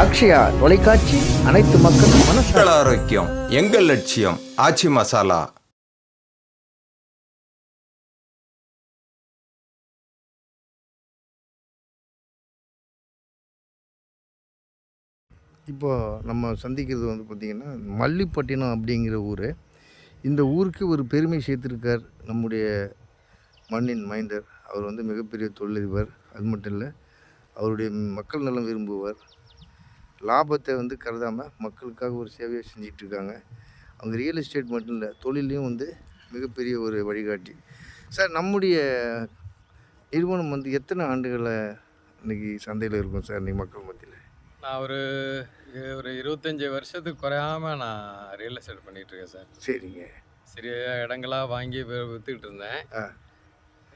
அக்ஷயா தொலைக்காட்சி அனைத்து மக்கள் மனச மக்கள் ஆரோக்கியம் எங்கள் லட்சியம் ஆச்சி மசாலா. இப்போ நம்ம சந்திக்கிறது வந்து பார்த்திங்கன்னா மல்லிப்பட்டினம் அப்படிங்கிற ஊர். இந்த ஊருக்கு ஒரு பெருமை சேர்த்திருக்கார் நம்முடைய மண்ணின் மைந்தர். அவர் வந்து மிகப்பெரிய தொழிலதிபர். அது மட்டும் இல்லை அவருடைய மக்கள் நலம் விரும்புவார். லாபத்தை வந்து கருதாமல் மக்களுக்காக ஒரு சேவையை செஞ்சிட்டு இருக்காங்க அவங்க ரியல் எஸ்டேட் மட்டும் இல்லை தொழிலையும் வந்து மிகப்பெரிய ஒரு வழிகாட்டி. சார் நம்முடைய நிறுவனம் வந்து எத்தனை ஆண்டுகளை இன்னைக்கு சந்தையில் இருக்கும் சார் இன்னைக்கு மக்கள் மத்தியில்? நான் ஒரு ஒரு இருபத்தஞ்சி வருஷத்துக்கு குறையாம நான் ரியல் எஸ்டேட் பண்ணிட்டு இருக்கேன் சார் சரிங்க. சிறிய இடங்களா வாங்கி வி- வித்துக்கிட்டு இருந்தேன். ஆ.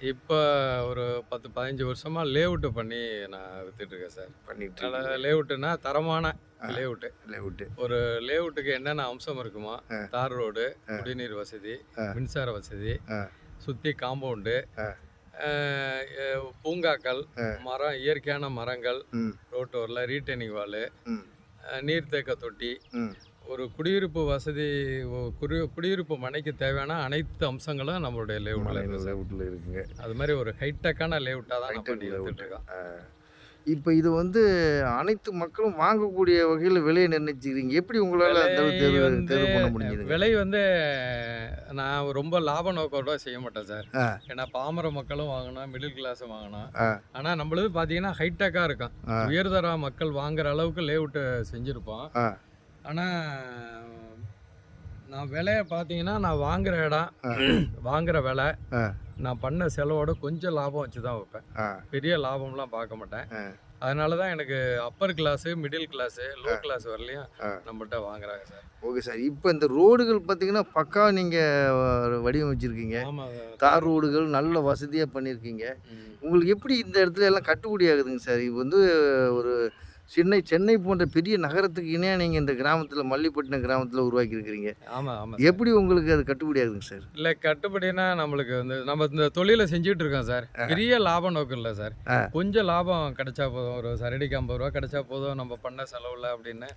இப்போ ஒரு பத்து பதினஞ்சு வருஷமா லேஅவுட்டு பண்ணி நான் வித்துட்டு இருக்கேன் சார் பண்ணிட்டு லேஅவுட்டுனா தரமான ஆ. லேஅவுட்டு இல்லை விட்டு ஒரு லேஅவுட்டுக்கு என்னென்ன அம்சம் இருக்குமோ. தார் ரோடு குடிநீர் வசதி. மின்சார வசதி. சுற்றி காம்பவுண்டு. பூங்காக்கள். மரம் இயற்கையான மரங்கள் ரோட்டோரில் ரீட்டைனிங் வாலு நீர்த்தேக்க தொட்டி ஒரு குடியிருப்பு வசதி குடி குடியிருப்பு மனைக்கு தேவையான அனைத்து அம்சங்களும் நம்மளுடைய லேஅவுட்டில் இருக்குது மலையில் சார் வீட்டில் இருக்குங்க அது மாதிரி ஒரு ஹைடெக்கான லேஅவுட்டாக தான். எடுத்துட்டு இருக்கோம் இப்போ இது வந்து அனைத்து மக்களும் வாங்கக்கூடிய வகையில் விலையை நிர்ணயிச்சிக்கிறீங்க எப்படி உங்களால் தேர்வு பண்ண முடிஞ்சதுங்க விலை வந்து நான் ரொம்ப லாப நோக்கோட செய்ய மாட்டேன் சார். ஏன்னா பாமர மக்களும் வாங்கணும் மிடில் கிளாஸும் வாங்கணும். ஆனால் நம்மளது பார்த்தீங்கன்னா ஹைடெக்காக இருக்கும். உயர்தர மக்கள் வாங்குற அளவுக்கு லேஅவுட்டு செஞ்சுருப்போம். ஆனால் நான் விலையை பார்த்தீங்கன்னா நான் வாங்குற இடம் வாங்குற விலை. நான் பண்ண செலவோட கொஞ்சம் லாபம் வச்சு தான் வைப்பேன். பெரிய லாபம்லாம் பார்க்க மாட்டேன். அதனால தான் எனக்கு upper class middle class low class வரலையும் ஆ. நம்மள்ட்ட வாங்குறாங்க சார். Okay sir. இப்போ இந்த ரோடுகள் பார்த்தீங்கன்னா பக்கா நீங்கள் வடிவமைச்சிருக்கீங்க தார் ரோடுகள் நல்ல வசதியாக பண்ணியிருக்கீங்க. உங்களுக்கு எப்படி இந்த இடத்துல எல்லாம் கட்டுப்படி ஆகுதுங்க சார்? இது வந்து ஒரு சென்னை சென்னை போன்ற பெரிய நகரத்துக்கு இணையாக நீங்கள் இந்த கிராமத்தில் மல்லிப்பட்டினம் கிராமத்தில் உருவாக்கி இருக்கிறீங்க ஆமாம் ஆமாம் எப்படி உங்களுக்கு அது கட்டுப்படி ஆகுதுங்க சார்? இல்லை கட்டுப்படினா நம்மளுக்கு வந்து நம்ம இந்த தொழிலை செஞ்சுட்டு இருக்கோம் சார். பெரிய லாபம் நோக்கம் இல்லை சார். கொஞ்சம் லாபம் கிடைச்சா போதும். ஒரு சரடிக்கு ஐம்பது ரூபா கிடைச்சா போதும் நம்ம பண்ண செலவில் அப்படின்னு.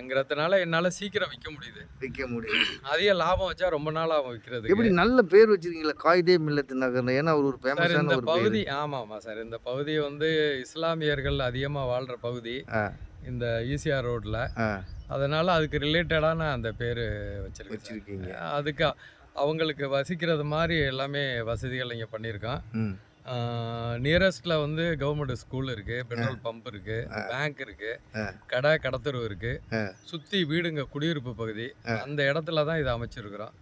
ங்கிறதுனால என்னால் சீக்கிரம் விற்க முடியுது. விற்க முடியும் அதிக லாபம் வச்சா ரொம்ப நாள் ஆகும் விற்கிறதுக்கு எப்படி நல்ல பேர் வச்சிருக்கீங்களா? காயிதே மில்லத்து நகர் ஏன்னா ஒரு ஃபேமஸான ஒரு பகுதி ஆமாம் ஆமாம் சார். இந்த பகுதி வந்து இஸ்லாமியர்கள் அதிகமாக வாழ்கிற பகுதி. ஆ. இந்த ஈசிஆர் ரோட்டில் ஆ. அதனால அதுக்கு ரிலேட்டடான அந்த பேர் வச்சிருக்கேன் அதுக்கு அவங்களுக்கு வசிக்கிறது மாதிரி எல்லாமே வசதிகள் இங்கே பண்ணியிருக்கோம். நியரஸ்டில் வந்து கவர்மெண்ட் ஸ்கூல் இருக்குது பெட்ரோல் பம்ப் இருக்குது பேங்க் இருக்குது கடை கடத்தரு இருக்குது சுற்றி வீடுங்க குடியிருப்பு பகுதி. அந்த இடத்துல தான் இதை அமைச்சிருக்கிறோம்.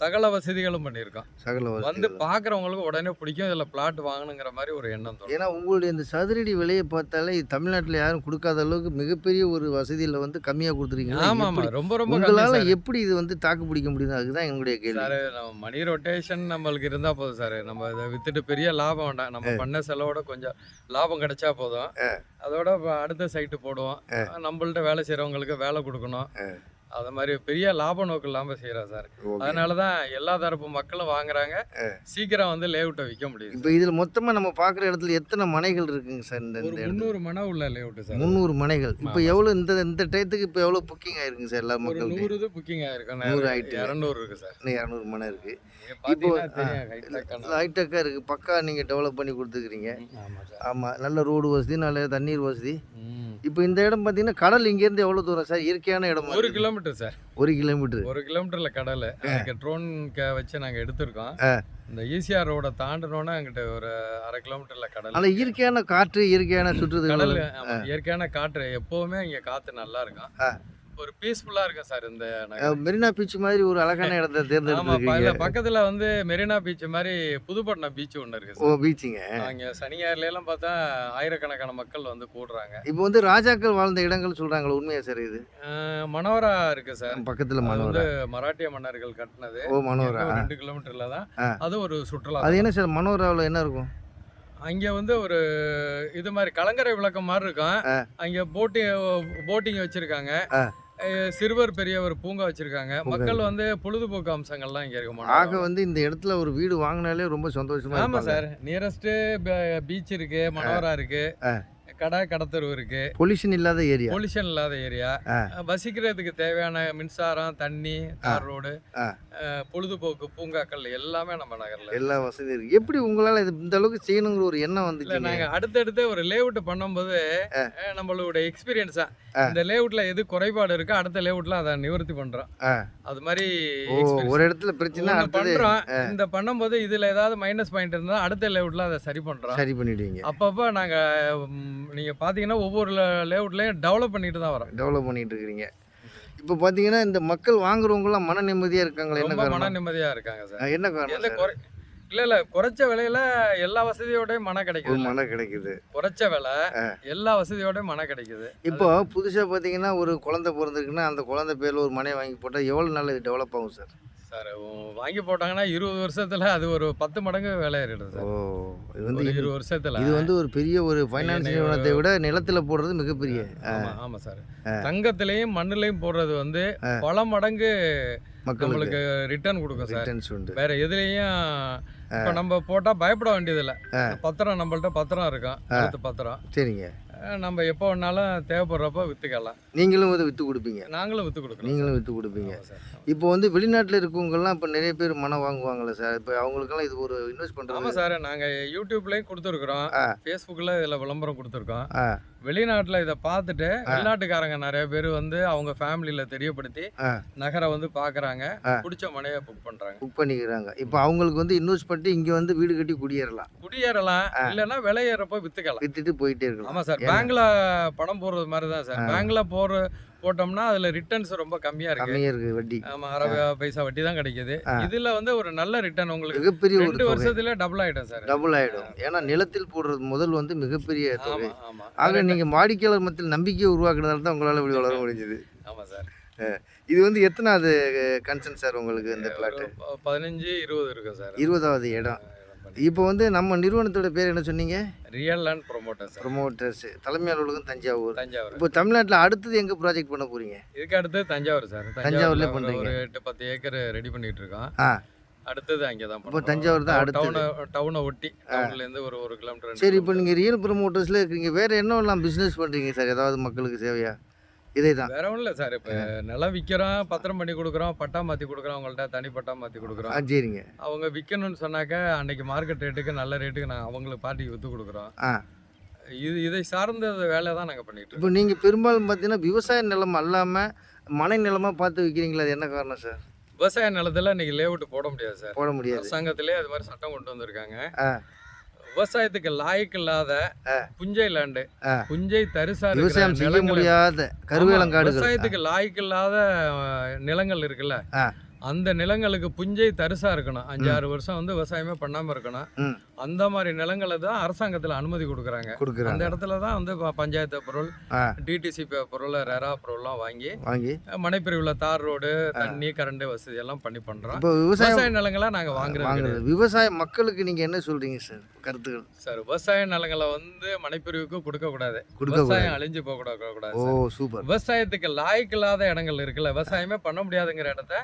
சகல வசதிகளும் பண்ணியிருக்கோம். சகல வந்து வசதி பார்க்குறவங்களுக்கு உடனே பிடிக்கும். இதில் பிளாட் வாங்கணுங்கிற மாதிரி ஒரு எண்ணம் தோணும். ஏன்னா உங்களுடைய இந்த சதுரடி விலையை பார்த்தாலே தமிழ்நாட்டில் யாரும் கொடுக்காத அளவுக்கு மிகப்பெரிய ஒரு வசதியில் வந்து கம்மியாக கொடுத்துருக்கீங்க ஆமாம் ஆமாம். ரொம்ப ரொம்ப உங்களால். எப்படி இது வந்து தாக்கு பிடிக்க முடியுது? அதுதான் எங்களுடைய கேள்வி. சார் நம்ம மணி ரொட்டேஷன் நம்மளுக்கு இருந்தால் போதும் சார். நம்ம இதை வித்துட்டு பெரிய லாபம் வேண்டாம். நம்ம பண்ண செலவோட கொஞ்சம் லாபம் கிடைச்சா போதும். அதோட அடுத்த சைட்டு போடுவோம். நம்மள்ட்ட வேலை செய்கிறவங்களுக்கு வேலை கொடுக்கணும். அது மாதிரி பெரிய லாப நோக்கம் இல்லாமல் செய்கிறோம் சார். அதனால தான் எல்லா தரப்பு மக்களும் வாங்குறாங்க. சீக்கிரம் வந்து லேஅவுட்டை விற்க முடியுது. இப்போ இதில் மொத்தமாக நம்ம பார்க்குற இடத்துல எத்தனை மனைகள் இருக்குங்க சார் இந்த முந்நூறு மன உள்ள லேஅவுட்டு சார். முந்நூறு மனைகள். இப்போ எவ்வளோ இந்த இந்த டயத்துக்கு இப்போ எவ்வளோ புக்கிங் ஆயிருக்குங்க சார் எல்லா மக்கள்கிட்ட நூறு இது புக்கிங் ஆயிருக்கும் நூறு ஆயிட்டு. இரநூறு இருக்கு சார். இன்னும் இரநூறு மனை இருக்குது ஹைடெக்கான ஹைடெக்காக இருக்குது பக்கா நீங்கள் டெவலப் பண்ணி கொடுத்துக்கிறீங்க. ஆமாம் நல்ல ரோடு வசதி நல்ல தண்ணீர் வசதி. இப்போ இந்த இடம் பார்த்தீங்கன்னா கடல் இங்கேருந்து எவ்வளோ தூரம் சார்? இயற்கையான இடம் ஒரு கிலோமீட்டர் சார். ஒரு கிலோமீட்டர். ஒரு கிலோமீட்டர்ல கடல். அதுக்கு ட்ரோன் வச்சு நாங்க எடுத்திருக்கோம். இந்த ஈசிஆர் ரோட தாண்டினோன்னா அங்கிட்ட ஒரு அரை கிலோமீட்டர்ல கடல். நல்ல இயற்கையான காற்று இயற்கையான கடல் சுற்றுச்சூழல் ஆமா, இயற்கையான காற்று எப்பவுமே இங்க காத்து நல்லா இருக்கும். ஒரு பீஸ்ஃபுல்லா இருக்கும் சார் இந்த மெரினா பீச் மாதிரி ஒரு அழகான இடத்த இல்ல, பக்கத்துல வந்து மெரினா பீச் மாதிரி புதுப்பட்டினம் பீச் ஒண்ணு இருக்கு ஓ சார் பீச்சுங்க அங்க சனி ஞாயிறுல எல்லாம் பார்த்தா ஆயிரக்கணக்கான மக்கள் வந்து கூடுறாங்க. இப்போ வந்து ராஜாக்கள் வாழ்ந்த இடங்கள் சொல்றாங்களே உண்மையா சார் இது? மனோரா இருக்கு சார். பக்கத்துல மனோரா. வந்து மராட்டிய மன்னர்கள் கட்டினது. ஓ மனோரா. ரெண்டு கிலோமீட்டர்ல தான். அது ஒரு சுற்றுலா அது என்ன சார் மனோராவில் என்ன இருக்கும்? அங்கே வந்து ஒரு இது மாதிரி கலங்கரை விளக்கம் மாதிரி இருக்கும். அங்கே போட்டிங் போட்டிங் வச்சிருக்காங்க. சிறுவர் பெரியவர் பூங்கா வச்சிருக்காங்க. மக்கள் வந்து பொழுதுபோக்கு அம்சங்கள்லாம் இங்கே ஆக இருக்கும் வந்து இந்த இடத்துல ஒரு வீடு வாங்கினாலே ரொம்ப சந்தோஷமா ஆமா சார். நியரஸ்ட் பீச் இருக்கு மனோரா இருக்கு. கடை கடத்தெரு இருக்கு. பொல்யூஷன் இல்லாத ஏரியா பொல்யூஷன் இல்லாத ஏரியா. வசிக்கிறதுக்கு தேவையான மின்சாரம் தண்ணி தார் ரோடு பொழுதுபோக்கு பூங்காக்கள் எல்லாமே நம்ம நகர்ல. எல்லா வசதியும் இருக்கு. எப்படி உங்களால் இது இந்த அளவுக்கு செய்யணுங்கிற ஒரு எண்ணம் இல்ல வந்துச்சு நாங்க அடுத்தடுத்து ஒரு லேஅவுட் பண்ணும்போது நம்மளோட எக்ஸ்பீரியன்ஸா இந்த லேஅவுட்ல எது குறைபாடு இருக்கோ அடுத்த லேஅவுட்ல அதை நிவர்த்தி பண்றோம். அது மாதிரி. ஒரு இடத்துல பிரச்சனை பண்றோம். இந்த பண்ணும்போது இதுல ஏதாவது மைனஸ் பாயிண்ட் இருந்தா அடுத்த லேஅவுட்ல அதை சரி பண்றோம். சரி பண்ணிடுவீங்க. அப்பப்போ நாங்க ம், நீங்க பாத்தீங்கன்னா ஒவ்வொரு லேஅவுட்லயும் டெவலப் பண்ணிட்டு தான் வரோம் டெவலப் பண்ணிட்டு இருக்கிறீங்க. இப்போ பார்த்தீங்கன்னா இந்த மக்கள் வாங்குறவங்கலாம் மன நிம்மதியாக இருக்காங்களா? என்ன மன காரணம்? நிம்மதியா இருக்காங்க சார். என்ன காரணம் இல்ல இல்ல குறைச்ச விலையில எல்லா வசதியோடய மன கிடைக்குது. மனம் கிடைக்குது. குறைச்ச விலை எல்லா வசதியோடய மன கிடைக்குது. இப்போ புதுசாக பார்த்தீங்கன்னா ஒரு குழந்தை பிறந்திருக்குன்னா அந்த குழந்தை பேரில் ஒரு மனையை வாங்கி போட்டால் எவ்வளோ நாள் இது டெவலப் ஆகும் சார்? சார் வாங்கி போட்டாங்கன்னா இருபது வருஷத்துல அது ஒரு பத்து மடங்கு விலை ஏறிடும் ஓ சார் இது வந்து இருபது வருஷத்துல இது வந்து ஒரு பெரிய ஒரு ஃபைனான்ஸ் நிறுவனத்தை விட நிலத்தில் போடுறது மிகப்பெரிய. ஆமா ஆமா சார். தங்கத்திலையும் மண்ணுலையும் போடுறது வந்து பல மடங்கு மக்களுக்கு. ரிட்டர்ன் கொடுக்கும் சார். உண்டு. வேற எதுலேயும் இப்போ நம்ம போட்டா பயப்பட வேண்டியதில்லை. பத்திரம் நம்மள்ட்ட பத்திரம் இருக்கும் அடுத்த பத்திரம். சரிங்க. நம்ம எப்போ வேணாலும் தேவைப்படுறப்ப வித்துக்கலாம். நீங்களும் இதை விற்று கொடுப்பீங்க. நாங்களும் வித்து கொடுக்குறோம் நீங்களும் விற்று கொடுப்பீங்க. இப்போ வந்து வெளிநாட்டில் இருக்கவங்கெல்லாம் இப்போ நிறைய பேர் மனம் வாங்குவாங்கல்ல சார். இப்போ அவங்களுக்கெல்லாம் இது ஒரு இன்வெஸ்ட் ஆமா பண்ணுறது சார். நாங்க யூடியூப்லயும் கொடுத்துருக்குறோம். ஃபேஸ்புக்கில் இதில் விளம்பரம் கொடுத்துருக்கோம். வெளிநாட்டுல இதை பார்த்துட்டு வெளிநாட்டுக்காரங்க நிறைய பேர் வந்து அவங்க ஃபேமிலியில தெரியப்படுத்தி. நகரை வந்து பார்க்கறாங்க. பிடிச்ச மனையை புக் பண்றாங்க. புக் பண்ணிக்கிறாங்க. இப்போ அவங்களுக்கு வந்து இன்வெஸ்ட் பண்ணிட்டு இங்கே வந்து வீடு கட்டி குடியேறலாம். குடியேறலாம். இல்லைன்னா விலை ஏறப்ப வித்துக்கலாம். வித்துட்டு போயிட்டே இருக்கலாம். ஆமா சார். பேங்க்ல பணம் போடுறது மாதிரி தான் சார் பேங்க்ல போற போட்டோம்னா அதுல ரிட்டர்ன்ஸ் ரொம்ப கம்மியா இருக்கு. கம்மியாக இருக்குது வட்டி. ஆமா அரை பைசா வட்டி தான் கிடைக்குது. இதுல வந்து ஒரு நல்ல ரிட்டர்ன் உங்களுக்கு மிகப்பெரிய ஒரு ரெண்டு வருஷத்துல டபுள் ஆயிடும் சார். டபுள் ஆகிடும் ஏன்னா நிலத்தில் போடுறது முதல் வந்து மிகப்பெரிய தொகை. ஆக நீங்கள் வாடிக்கையாளர் மத்தியில் நம்பிக்கையை உருவாக்குறதால தான் உங்களால் இப்படி வளர முடிஞ்சது. ஆமா சார். இது வந்து எத்தனாவது கன்சர்ன் சார் உங்களுக்கு இந்த பிளாட்டு ஒரு ப- பதினஞ்சு இருபது இருக்கும் சார். இருபதாவது இடம். இப்போ வந்து நம்ம நிறுவனத்தோட பேர் என்ன சொன்னீங்க? Real land promoter sir promoters தலைமை அலுவலகம் தஞ்சாவூர். தஞ்சாவூர். இப்போ தமிழ்நாட்டில் அடுத்தது எங்கே ப்ராஜெக்ட் பண்ண போகிறீங்க இதுக்கு அடுத்து தஞ்சாவூர் சார். தஞ்சாவூர்ல ஒரு- பண்றீங்க. ஒரு எட்டு பத்து ஏக்கர் ரெடி பண்ணிட்டு இருக்கோம். ஆ. அடுத்தது அங்கே தான் இப்போ தஞ்சாவூர் தான் அடுத்தது. டவுனை டவுனை ஒட்டி டவுன்ல இருந்து ஒரு ஒரு கிலோமீட்டர் சரி இப்போ நீங்கள் ரியல் ப்ரொமோட்டர்ஸில் இருக்கீங்க வேறு என்னெல்லாம் பிஸ்னஸ் பண்ணுறீங்க சார்? ஏதாவது மக்களுக்கு சேவையா? இதே தான் வேற ஒன்றும் இல்லை சார். இப்போ நிலம் விற்கிறோம் பத்திரம் பண்ணி கொடுக்குறோம் பட்டா மாற்றி கொடுக்குறோம் அவங்கள்ட்ட தனி பட்டா மாற்றி கொடுக்குறோம். ஆ சரிங்க. அவங்க விற்கணும்னு சொன்னாக்க அன்னைக்கு மார்க்கெட் ரேட்டுக்கு நல்ல ரேட்டுக்கு நான் அவங்களுக்கு பார்ட்டிக்கு விற்று கொடுக்குறோம். ஆ. இது இதை சார்ந்த வேலை தான் நாங்கள் பண்ணிட்டு இப்போ நீங்கள் பெரும்பாலும் பார்த்தீங்கன்னா விவசாய நிலம் அல்லாமல் மனை நிலமாக பார்த்து விற்கிறீங்களா அது என்ன காரணம் சார்? விவசாய நிலத்துல இன்னைக்கு லேஅவுட் போட முடியாது சார். போட முடியாது. அரசாங்கத்திலே அது மாதிரி சட்டம் கொண்டு வந்திருக்காங்க. விவசாயத்துக்கு லாய்க்கு இல்லாத புஞ்சை லேண்டு. புஞ்சை தரிசா விவசாயம் செய்ய முடியாத கருவேலங்காடுகள். விவசாயத்துக்கு லாய்க்கு இல்லாத அஹ், நிலங்கள் இருக்குல்ல. அந்த நிலங்களுக்கு புஞ்சை தரிசா இருக்கணும். அஞ்சு ஆறு வருஷம் வந்து விவசாயமே பண்ணாம இருக்கணும். அந்த மாதிரி நிலங்களை தான் அரசாங்கத்துல அனுமதி கொடுக்குறாங்க. அந்த கொடுக்குறாங்க இடத்துல தான் வந்து பஞ்சாயத்து பொருள் டிடிசி பொருள் ரெரா பொருள்லாம் வாங்கி வாங்கி. மனைப்பிரிவுல தார் ரோடு தண்ணி கரண்ட் வசதி எல்லாம் பண்ணி பண்றோம். இப்போ விவசாய நிலங்களை நாங்க வாங்குறது கிடையாது. வாங்குறது விவசாய மக்களுக்கு நீங்கள் என்ன சொல்கிறீங்க சார்? கருத்துக்கள். சார் விவசாய நிலங்களை வந்து மனைப்பிரிவுக்கு கொடுக்க கூடாது கொடுக்க விவசாயம் அழிஞ்சு போக கூடாது கூடாது ஓ. சூப்பர். விவசாயத்துக்கு லாய்க்கு இல்லாத இடங்கள் இருக்குல்ல விவசாயமே பண்ண முடியாதுங்கிற இடத்த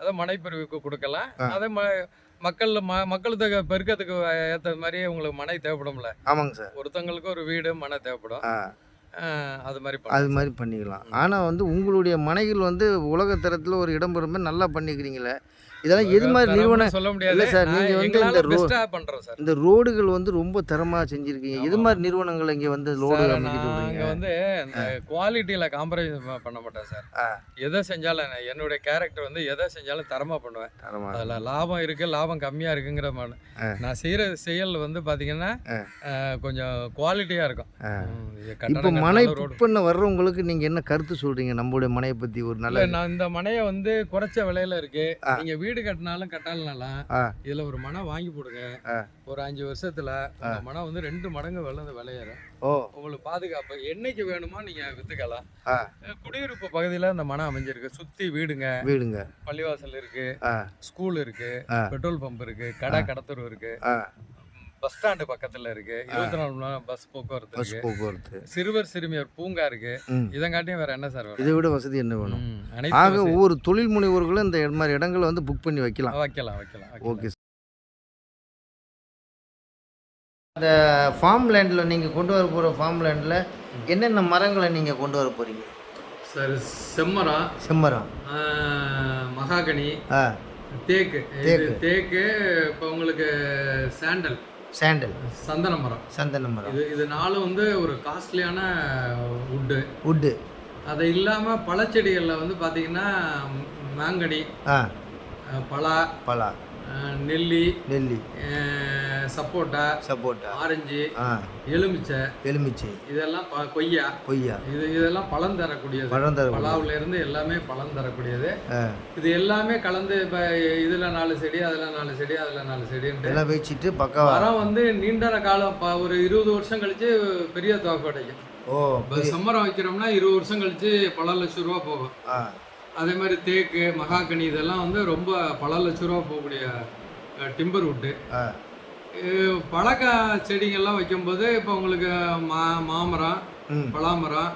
அதை மனைப்பிரிவுக்கு கொடுக்கலாம். அதை ம மக்கள் ம மக்கள் தொகை பெருக்கத்துக்கு ஏற்ற மாதிரி உங்களுக்கு மனை தேவைப்படும்ல. ஆமாங்க சார். ஒருத்தவங்களுக்கு ஒரு வீடு மனை தேவைப்படும். அது மாதிரி அது. மாதிரி பண்ணிக்கலாம். ஆனால் வந்து உங்களுடைய மனைகள் வந்து உலக தரத்தில் ஒரு இடம் பெறும் மாதிரி நல்லா பண்ணிக்கிறீங்களே. இதெல்லாம் எது மாதிரி நிறுவனம் சொல்ல முடியாது. இல்ல சார், நான் நீங்க வந்து இந்த ரோ- பெஸ்டா பண்றோம் சார். இந்த ரோடுகள் வந்து ரொம்ப தரமாக செஞ்சுருக்கீங்க. எது மாதிரி நிறுவனங்கள் இங்கே வந்து ரோடு சொல்கிறீங்க வந்து இந்த குவாலிட்டியில காம்ப்ரமைஸ் பண்ண மாட்டேன் சார். எதை செஞ்சாலும் என்னுடைய கேரக்டர் வந்து எதை செஞ்சாலும் தரமா பண்ணுவேன். தரமாக அதுல லாபம் இருக்கு லாபம் கம்மியா இருக்குங்கிற நான் செய்யற செயல் வந்து பாத்தீங்கன்னா அஹ், கொஞ்சம் குவாலிட்டியா இருக்கும். இப்போ மனை புக் பண்ண வர்றவங்களுக்கு நீங்கள் என்ன கருத்து சொல்கிறீங்க நம்மளுடைய மனையை பற்றி ஒரு நல்ல நான் இந்த மனையை வந்து குறைச்ச விலையில இருக்கு. நீங்க வீடு கட்டினாலும் கட்டாலனாலும். இதுல ஒரு மனை வாங்கி போடுங்க. ஒரு அஞ்சு வருஷத்துல உங்க மனை வந்து ரெண்டு மடங்கு விலை விளையாடும் உங்களுக்கு பாதுகாப்பு என்னைக்கு வேணுமோ நீங்க வித்துக்கலாம். குடியிருப்பு பகுதியில இந்த மனை அமைஞ்சிருக்கு. சுத்தி வீடுங்க. வீடுங்க. பள்ளிவாசல் இருக்கு. ஸ்கூல் இருக்கு. பெட்ரோல் பம்ப் இருக்கு. கடை கடத்தூர் இருக்கு. பஸ் ஸ்டாண்டு பக்கத்துல இருக்கு. இருபத்தி நாலு மணி நேரம் பஸ் போக்குவரத்து பஸ் இருக்கு. போக்குவரத்து. சிறுவர் சிறுமியர் பூங்கா இருக்கு. ம். இதங்காட்டியும் வேற என்ன சார் வேணும்? இதை விட வசதி என்ன வேணும்? ம், அனைத்து ஆக வசதி- ஒவ்வொரு தொழில் முனைவோர்களும் இந்த மாதிரி இடங்களை வந்து புக் பண்ணி வைக்கலாம். வைக்கலாம் வைக்கலாம் வைக்கலாம். ஓகே அந்த ஃபார்ம் லேண்டில் நீங்கள் கொண்டு வர போகிற ஃபார்ம் லேண்டில் என்னென்ன மரங்களை நீங்கள் கொண்டு வர போகிறீங்க சார் செம்மரம் செம்மரம் ஆஹ், மகாகனி ஆ. தேக்கு. இது தேக்கு. தேக்கு இப்போ உங்களுக்கு சாண்டல் சாண்டல் சந்தன மரம். சந்தன மரம். இது இது நாலும் வந்து ஒரு காஸ்ட்லியான வுட்டு உட்டு அது இல்லாமல் பழச்செடிகளில் வந்து பார்த்தீங்கன்னா மாங்கனி பலா. பலா. நெல்லி நெல்லி. சப்போட்டா சப்போட்டா. ஆரஞ்சு எலுமிச்சை எலுமிச்சை. இதெல்லாம் கொய்யா. கொய்யா. இது இதெல்லாம் பழம் தரக்கூடியது. பழம் தர பலாவுல இருந்து எல்லாமே பழம் தரக்கூடியது. இது எல்லாமே கலந்து இப்போ இதில் நாலு செடி அதில் நாலு செடி அதில் நாலு செடின்ட்டு. எல்லாம் வச்சுட்டு பக்காவா? மரம் வந்து நீண்ட காலம் ஒரு இருபது வருஷம் கழிச்சு பெரிய தொகை கிடைக்கும் ஓ இப்போ செம்மரம் வைக்கிறோம்னா இருபது வருஷம் கழிச்சு பல லட்சம் ரூபா போகும். அதே மாதிரி தேக்கு மகாகனி இதெல்லாம் வந்து ரொம்ப பல லட்ச ரூபா போகக்கூடிய டிம்பர் வுட்டு ஆ. பழக்க செடிங்கள்லாம் வைக்கும்போது இப்போ உங்களுக்கு மா மாமரம் பலாமரம்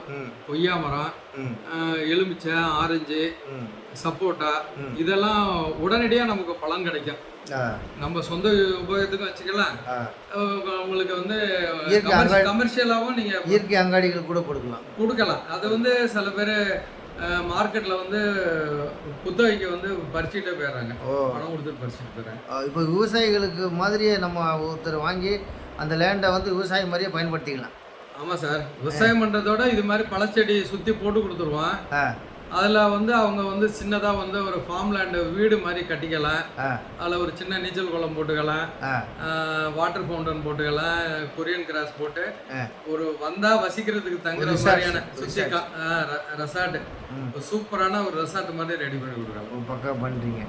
கொய்யா மரம் எலுமிச்சை ஆரஞ்சு சப்போட்டா இதெல்லாம் உடனடியாக நமக்கு பலன் கிடைக்கும். நம்ம சொந்த உபயோகத்துக்கும் வச்சுக்கலாம். உங்களுக்கு வந்து கமர்ஷியலாகவும் நீங்கள் இயற்கை அங்காடிகள் கூட கொடுக்கலாம். கொடுக்கலாம். அது வந்து சில பேர் மார்க்கெட்டில் வந்து புத்தகைக்கு வந்து பறிச்சுட்டே போயிடுறாங்க. ஓ. பணம் கொடுத்துட்டு பறிச்சுட்டு போயிடுறாங்க இப்போ விவசாயிகளுக்கு மாதிரியே நம்ம ஒருத்தர் வாங்கி அந்த லேண்டை வந்து விவசாயம் மாதிரியே பயன்படுத்திக்கலாம். ஆமாம் சார். விவசாயம் பண்ணுறதோட இது மாதிரி பழச்செடி சுற்றி போட்டு கொடுத்துருவோம். ஆ. அதில் வந்து அவங்க வந்து சின்னதாக வந்து ஒரு ஃபார்ம் லேண்டு வீடு மாதிரி கட்டிக்கலாம் அதில் ஒரு சின்ன நீச்சல் குளம் போட்டுக்கலாம் வாட்டர் ஃபவுண்டன் போட்டுக்கலாம் கொரியன் கிராஸ் போட்டு. ஒரு வந்தா வசிக்கிறதுக்கு தங்குற மாதிரியான. சுற்றி ரெசார்ட் சூப்பரான ஒரு ரெசார்ட் மாதிரி ரெடி பண்ணி கொடுக்குறாங்க. பக்கம் பண்ணுறீங்க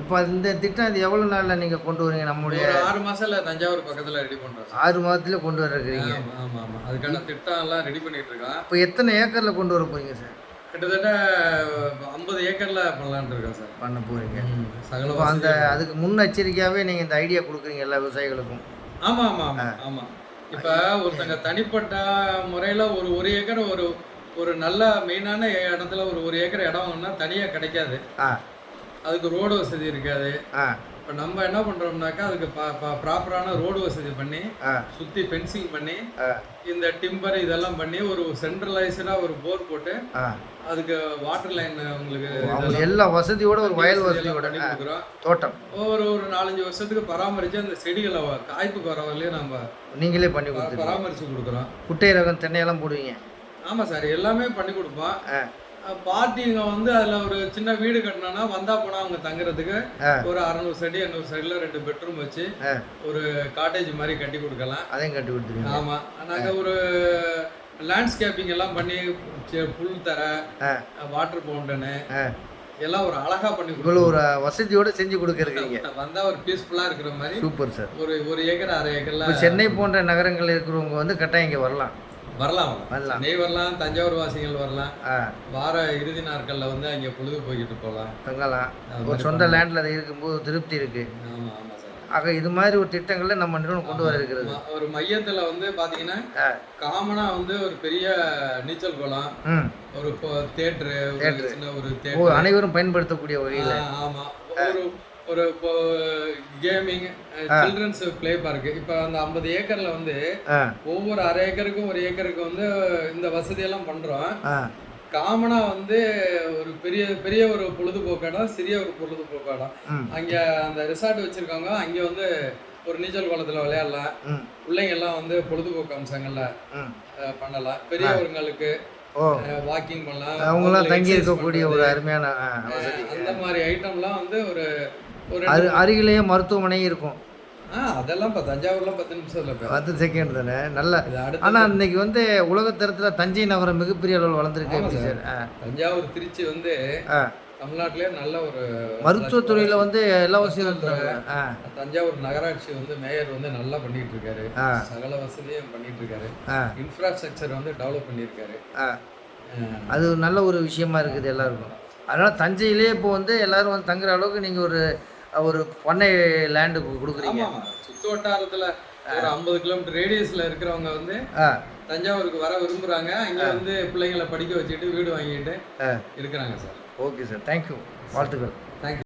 இப்போ இந்த திட்டம் இது எவ்வளோ நாளில் நீங்கள் கொண்டு வரீங்க நம்முடைய ஆறு மாசத்துல தஞ்சாவூர் பக்கத்துல ரெடி பண்றோம் ஆறு மாதத்துல கொண்டு வர்றீங்க ஆமா ஆமா ஆமா. அதுக்கான திட்டம் எல்லாம் ரெடி பண்ணிட்டு இருக்கோம். இப்போ எத்தனை ஏக்கரில் கொண்டு வர போகிறீங்க சார்? கிட்டத்தட்ட ஐம்பது ஏக்கர்ல பண்ணலாம்னு இருக்கோம் சார் பண்ண போகிறீங்க சகல அந்த. அதுக்கு முன்னெச்சரிக்கையாகவே நீங்கள் இந்த ஐடியா கொடுக்குறீங்க எல்லா விவசாயிகளுக்கும். ஆமா ஆமா ஆமா ஆமா. இப்ப ஒருத்தங்க தனிப்பட்ட முறையில ஒரு ஒரு ஏக்கர் ஒரு ஒரு நல்ல மெயினான இடத்துல ஒரு ஒரு ஏக்கர் இடம் வாங்கினா தனியா கிடைக்காது. அதுக்கு ரோடு வசதி இருக்காது. இப்போ நம்ம என்ன பண்றோம்னாக்கா அதுக்கு ப்ராப்பரான ரோடு வசதி பண்ணி சுத்தி ஃபென்சிங் பண்ணி இந்த டிம்பர் இதெல்லாம் பண்ணி ஒரு சென்ட்ரலைஸ்டா ஒரு போர் போட்டு அதுக்கு வாட்டர் லைன் உங்களுக்கு எல்லா வசதியோட ஒரு வயல் வசதியோட கொடுக்குறோம். தோட்டம். ஒரு ஒரு நாலஞ்சு வருஷத்துக்கு பராமரிச்சு அந்த செடிகளை காய்ப்புக்கு வர வரலையும் நம்ம நீங்களே பண்ணி ப- கொடுத்துருங்க பராமரிச்சு கொடுக்குறோம். குட்டை ரகம் தென்னையெல்லாம் போடுவீங்க. ஆமா சார் எல்லாமே பண்ணி கொடுப்போம். ஆ பார்ட்டிங்க வந்து அதுல ஒரு சின்ன வீடு கட்டினோம்னா வந்தா போனா அவங்க தங்குறதுக்கு. ஒரு அறநூறு செடி எண்ணூறு செடியில ரெண்டு பெட்ரூம் வச்சு ஒரு காட்டேஜ் மாதிரி கட்டி கொடுக்கலாம். அதையும் கட்டி கொடுத்துருவீங்க. ஆமா. நாங்க ஒரு லேண்ட்ஸ்கேப்பிங் எல்லாம் பண்ணி புல் தர வாட்டர் ஃபவுண்டனு ஆ. எல்லாம் ஒரு அழகா பண்ணி இவ்வளோ ஒரு வசதியோட செஞ்சு கொடுக்குறீங்க. வந்தா ஒரு பீஸ்ஃபுல்லா இருக்கிற மாதிரி சூப்பர் சார். ஒரு ஒரு ஏக்கர் அரை ஏக்கர்ல சென்னை போன்ற நகரங்களில் இருக்கிறவங்க வந்து கட்டாயம் இங்கே வரலாம். வரலாம். வரலாம். சென்னை வரலாம் தஞ்சாவூர் வாசிகள் வரலாம். வார இறுதி நாட்கள்ல வந்து அங்க பொழுது போய்கிட்டு போகலாம். தங்கலாம். ஒரு சொந்த லேண்டில் அது இருக்கும்போது திருப்தி இருக்குது ஆமா ஆமா சார். ஆக இது மாதிரி ஒரு திட்டங்களை நம்ம நிறுவனம் கொண்டு வர இருக்கிறது ஒரு மையத்துல வந்து பாத்தீங்கன்னா. காமனா வந்து ஒரு பெரிய நீச்சல் குளம் ஒரு தேட்டரு. சின்ன ஒரு தேட்டர் அனைவரும் பயன்படுத்தக்கூடிய வகையில். ஆமா. ஒரு ஒரு கேமிங் சில்ட்ரன்ஸ் ப்ளே பார்க் இப்போ அந்த ஐம்பது ஏக்கர்ல வந்து ஒவ்வொரு அரை ஏக்கருக்கும் ஒரு ஏக்கருக்கு வந்து இந்த வசதியெல்லாம் பண்றோம். காமனா வந்து ஒரு பெரிய பெரிய ஒரு பொழுதுபோக்கு இடம் சிறிய ஒரு பொழுதுபோக்கு இடம். அங்க அந்த ரிசார்ட் வச்சிருக்காங்க அங்க வந்து ஒரு நீச்சல் குளத்துல விளையாடலாம். பிள்ளைங்க எல்லாம் வந்து பொழுதுபோக்கு அம்சங்கள்ல பண்ணலாம். பெரியவங்களுக்கு ஓ. வாக்கிங் பண்ணலாம். அவங்களாம் தங்கி இருக்கக்கூடிய ஒரு. அருமையான அந்த மாதிரி ஐட்டம்லாம் வந்து ஒரு அரு அருகிலேயே மருத்துவமனையும் இருக்கும். அதெல்லாம் இப்போ தஞ்சாவூர்லாம் பத்து போய் பத்து செகண்ட் தானே? நல்ல ஆனால் இன்னைக்கு வந்து உலகத்தரத்தில் தஞ்சை நகரம் மிகப்பெரிய அளவில் வளர்ந்துருக்கு தஞ்சாவூர் திருச்சி வந்து தமிழ்நாட்டிலே நல்ல ஒரு மருத்துவத்துறையில் வந்து எல்லா வசதியும் தஞ்சாவூர் நகராட்சி வந்து மேயர் வந்து நல்லா பண்ணிட்டு இருக்காரு. சகல வசதியும் பண்ணிட்டு இருக்காரு. இன்ஃப்ராஸ்ட்ரக்சர் வந்து டெவலப் பண்ணியிருக்காரு. அது நல்ல ஒரு விஷயமா இருக்குது எல்லாருக்கும். அதனால் தஞ்சையிலே இப்போ வந்து எல்லாரும் வந்து தங்குற அளவுக்கு நீங்கள் ஒரு ஒரு பண்ணை லேண்டு கொடுக்குறீங்க. சுத்து வட்டாரத்துல ஒரு ஐம்பது கிலோமீட்டர் ரேடியஸ்ல இருக்கிறவங்க வந்து தஞ்சாவூருக்கு வர விரும்புறாங்க. அங்க வந்து பிள்ளைங்களை படிக்க வச்சுட்டு வீடு வாங்கிட்டு இருக்கிறாங்க சார். Okay sir. தேங்க்யூ வாழ்த்துக்கள்.